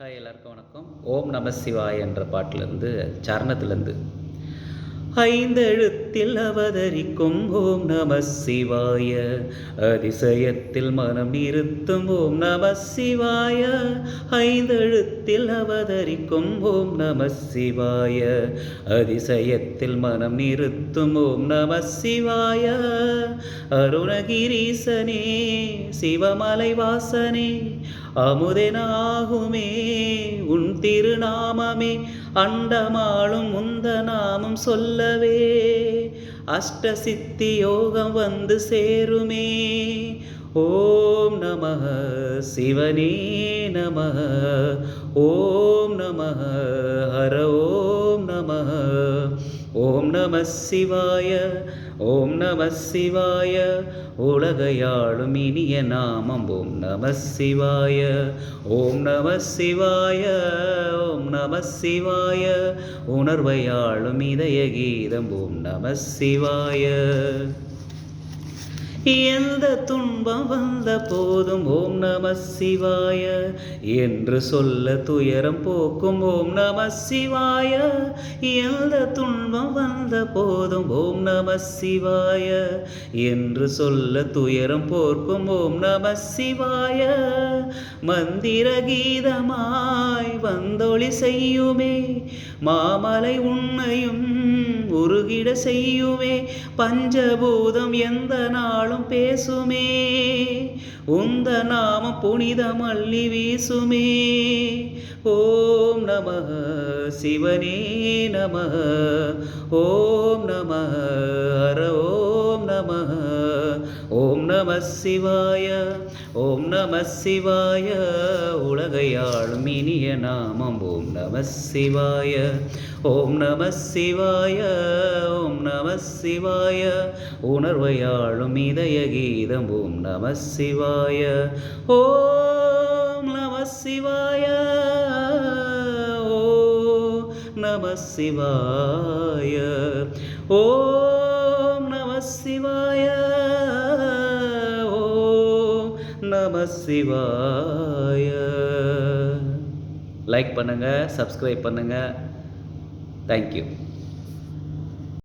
Hi எல்லாருக்கும் வணக்கம். ஓம் நம சிவாய் என்ற பாட்டிலேருந்து சரணத்துலேருந்து ஐந்தெழுத்தில் அவதரிக்கும் ஓம் நம சிவாய. அதிசயத்தில் மனம் இருத்தும் ஓம் நம சிவாய. ஐந்தெழுத்தில் அவதரிக்கும் ஓம் நம சிவாய. அதிசயத்தில் மனம் நிறுத்தும் ஓம் நம சிவாய. அருணகிரீசனே சிவமலை வாசனே அமுதனாகுமே உன் திருநாமமே அண்டமாளும் உந்த நாமம் சொல்லவே. அஷ்டசித்தி யோகம் வந்து சேருமே. ஓம் நம சிவனே நம ஓம் நம ஹர ஓம் நம சிவாய ஓம் நம சிவாய. உலகையாளும் இனிய நாமம் ஓம் நம சிவாய ஓம் நம சிவாய ஓம் நம சிவாய. உணர்வையாளும் இதய கீதம் ஓம் நம சிவாய. எந்த துன்பம் வந்த போதும் ஓம் நம சிவாய என்று சொல்ல துயரம் போக்கும் ஓம் நம சிவாய. எந்த துன்பம் வந்த போதும் ஓம் நம சிவாய என்று சொல்ல துயரம் போர்க்கும் ஓம் நம சிவாய. மந்திர கீதமாய் வந்தொளி செய்யுமே மாமலை உன்னையும் உருகிட செய்யுமே பஞ்சபூதம் எந்த நாளும் பேசுமே உந்த நாம புனித மல்லி வீசுமே. ஓம் நம சிவனே நம ஓம் நம நம சிவாய. ஓம் நம சிவாய. உலகையாளும் இனிய நாமம் ஓம் நம சிவாய. ஓம் நம சிவாய. ஓம் நம சிவாய. உணர்வையாளும் இதய கீதம் ஓம் நம சிவாய. ஓம் நம சிவாய. ஓ நம சிவாய. ஓம் நம சிவாய. நம சிவாய. லைக் பண்ணுங்கள் சப்ஸ்கிரைப் பண்ணுங்கள் தேங்க்யூ